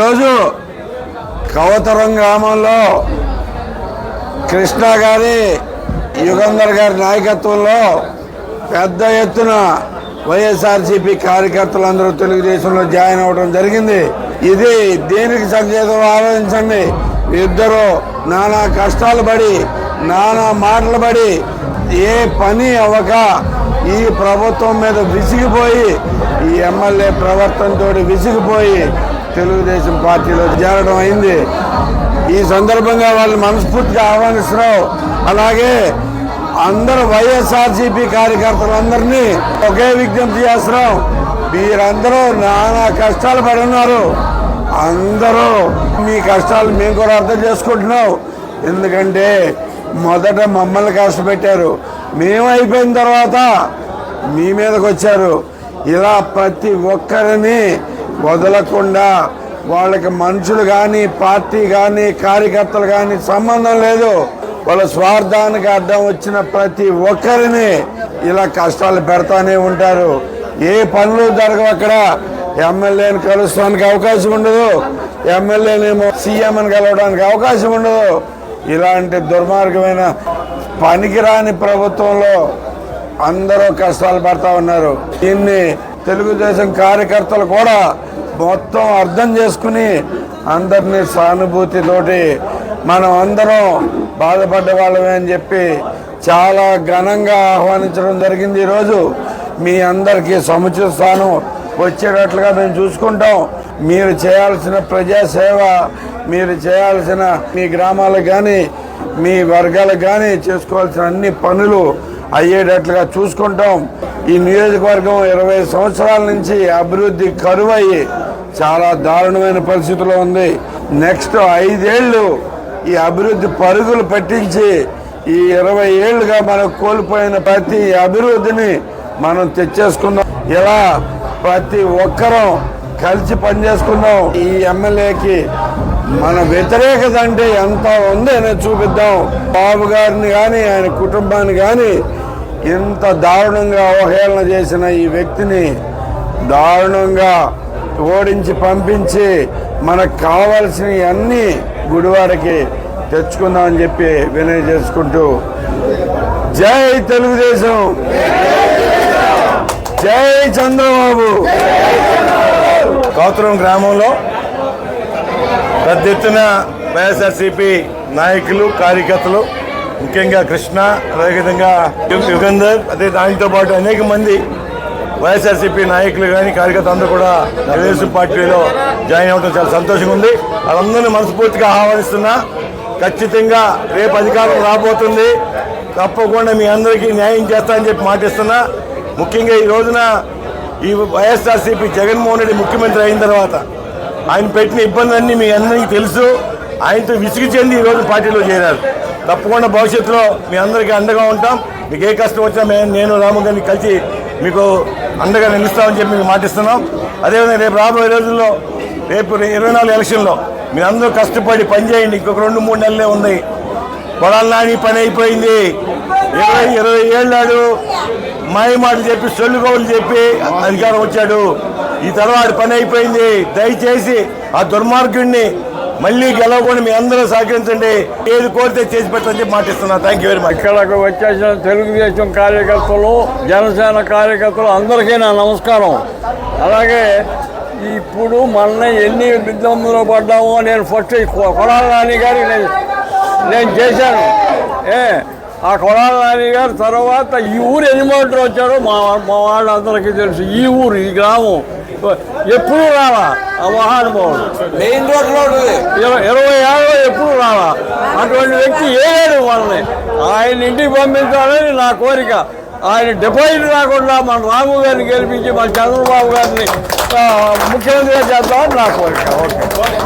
ఈరోజు కవతరం గ్రామంలో కృష్ణ గారి యుగంధర్ గారి నాయకత్వంలో పెద్ద ఎత్తున వైఎస్ఆర్సీపీ కార్యకర్తలందరూ తెలుగుదేశంలో జాయిన్ అవ్వడం జరిగింది. ఇది దేనికి సంకేతం ఆలోచించండి. ఇద్దరు నానా కష్టాలు పడి నానా మాటలు పడి ఏ పని అవ్వక ఈ ప్రభుత్వం మీద విసిగిపోయి ఈ ఎమ్మెల్యే ప్రవర్తనతో విసిగిపోయి తెలుగుదేశం పార్టీలో చేరడం అయింది. ఈ సందర్భంగా వాళ్ళు మనస్ఫూర్తిగా ఆహ్వానిస్తున్నాం అలాగే అందరూ వైఎస్ఆర్సీపీ కార్యకర్తలందరినీ ఒకే విజ్ఞప్తి చేస్తున్నాం. మీరందరూ నానా కష్టాలు పడి ఉన్నారు. అందరూ మీ కష్టాలు మేము కూడా అర్థం చేసుకుంటున్నాం. ఎందుకంటే మొదట మమ్మల్ని కష్టపెట్టారు. మేము అయిపోయిన తర్వాత మీ మీదకి వచ్చారు. ఇలా ప్రతి ఒక్కరిని వదలకుండా వాళ్ళకి మనుషులు కానీ పార్టీ కానీ కార్యకర్తలు కానీ సంబంధం లేదు. వాళ్ళ స్వార్థానికి అడ్డం వచ్చిన ప్రతి ఒక్కరిని ఇలా కష్టాలు పెడతానే ఉంటారు. ఏ పనులు జరగవు అక్కడ. ఎమ్మెల్యేని కలుస్తానికి అవకాశం ఉండదు. ఎమ్మెల్యేనేమో సీఎంని కలవడానికి అవకాశం ఉండదు. ఇలాంటి దుర్మార్గమైన పనికిరాని ప్రభుత్వంలో అందరూ కష్టాలు పడతా ఉన్నారు. దీన్ని తెలుగుదేశం కార్యకర్తలు కూడా మొత్తం అర్థం చేసుకుని అందరినీ సానుభూతితోటి మనం అందరం బాధపడ్డ వాళ్ళమే అని చెప్పి చాలా ఘనంగా ఆహ్వానించడం జరిగింది ఈరోజు. మీ అందరికీ సముచిత స్థానం వచ్చేటట్లుగా మేము చూసుకుంటాం. మీరు చేయాల్సిన ప్రజాసేవ మీరు చేయాల్సిన మీ గ్రామాలకు కానీ మీ వర్గాలకు కానీ చేసుకోవాల్సిన అన్ని పనులు అయ్యేటట్లుగా చూసుకుంటాం. ఈ నియోజకవర్గం ఇరవై సంవత్సరాల నుంచి అభివృద్ధి కరువయ్యి చాలా దారుణమైన పరిస్థితిలో ఉంది. నెక్స్ట్ ఐదేళ్ళు ఈ అభివృద్ధి పరుగులు పట్టించి ఈ ఇరవై ఏళ్ళుగా మనకు కోల్పోయిన ప్రతి అభివృద్ధిని మనం తెచ్చేసుకుందాం. ఇలా ప్రతి ఒక్కరం కలిసి పనిచేసుకుందాం. ఈ ఎమ్మెల్యేకి మన వ్యతిరేకత అంటే ఎంత ఉంది అనేది చూపిద్దాం. బాబు గారిని కానీ ఆయన కుటుంబాన్ని కానీ ఇంత దారుణంగా అవహేళన చేసిన ఈ వ్యక్తిని దారుణంగా ఓడించి పంపించి మనకు కావాల్సినవి అన్నీ గుడివాడకి తెచ్చుకుందామని చెప్పి వినయ చేసుకుంటూ జై తెలుగుదేశం. జై చంద్రబాబు. కౌతరం గ్రామంలో పెద్ద ఎత్తున వైఎస్ఆర్సీపీ నాయకులు కార్యకర్తలు ముఖ్యంగా కృష్ణ అదేవిధంగా యుగంధర్ అదే దానితో పాటు అనేక మంది వైఎస్ఆర్సీపీ నాయకులు కానీ కార్యకర్తలు అందరూ కూడా తెలుగుదేశం పార్టీలో జాయిన్ అవ్వడం చాలా సంతోషంగా ఉంది. వాళ్ళందరినీ మనస్ఫూర్తిగా ఆహ్వానిస్తున్నా. ఖచ్చితంగా రేపు అధికారం రాబోతుంది. తప్పకుండా మీ అందరికీ న్యాయం చేస్తానని చెప్పి మాటిస్తున్నా. ముఖ్యంగా ఈ రోజున ఈ వైఎస్ఆర్సీపీ జగన్మోహన్ రెడ్డి ముఖ్యమంత్రి అయిన తర్వాత ఆయన పెట్టిన ఇబ్బందులన్నీ మీ అందరికీ తెలుసు. ఆయనతో విసిగి చెంది ఈ రోజు పార్టీలో చేరారు. తప్పకుండా భవిష్యత్తులో మీ అందరికీ అండగా ఉంటాం. మీకు ఏ కష్టం వచ్చినా మేము నేను రాము గారిని కలిసి మీకు అండగా నిలుస్తామని చెప్పి మీకు మాటిస్తున్నాం. అదేవిధంగా రేపు రాబోయే రోజుల్లో రేపు ఇరవై నాలుగు ఎలక్షన్లో మీరు అందరూ కష్టపడి పనిచేయండి ఇంకొక రెండు మూడు నెలలే ఉన్నాయి పొలాల నాని పని అయిపోయింది. ఇరవై ఇరవై ఏళ్ళాడు. మాయ మాటలు చెప్పి సొల్లుగోలు చెప్పి అధికారం వచ్చాడు. ఈ తర్వాత పని అయిపోయింది. దయచేసి ఆ దుర్మార్గుడిని మళ్ళీ గెలవకుండా మీ అందరూ సహకరించండి. ఏది కోరితే చేసి పెట్టని చెప్పి మాటిస్తున్నా. థ్యాంక్ యూ వెరీ మచ్ ఇక్కడకు వచ్చేసిన తెలుగుదేశం కార్యకర్తలు జనసేన కార్యకర్తలు అందరికీ నా నమస్కారం. అలాగే ఇప్పుడు మన ఎన్ని ఇబ్బందులు పడ్డామో నేను ఫస్ట్ కొ- కొడాల నాని గారి నేను నేను చేశాను. ఏ ఆ కొడాల నాని గారు తర్వాత ఈ ఊరు ఎన్నిమంటారు వచ్చారో మా మా వాళ్ళందరికీ తెలుసు. ఈ ఊరు ఈ గ్రామం. ఎప్పుడు రాలా ఆ మహానుభావుడు. మెయిన్ రోడ్ ఇరవై ఇరవై ఏళ్ళు ఎప్పుడు రాలా అటువంటి వ్యక్తి ఏలేడు వాళ్ళని. ఆయన ఇంటికి పంపించాలని నా కోరిక. ఆయన డిపాజిట్ రాకుండా మన రాము గారిని గెలిపించి మన చంద్రబాబు గారిని ముఖ్యమంత్రిగా చేద్దామని నా కోరిక. ఓకే.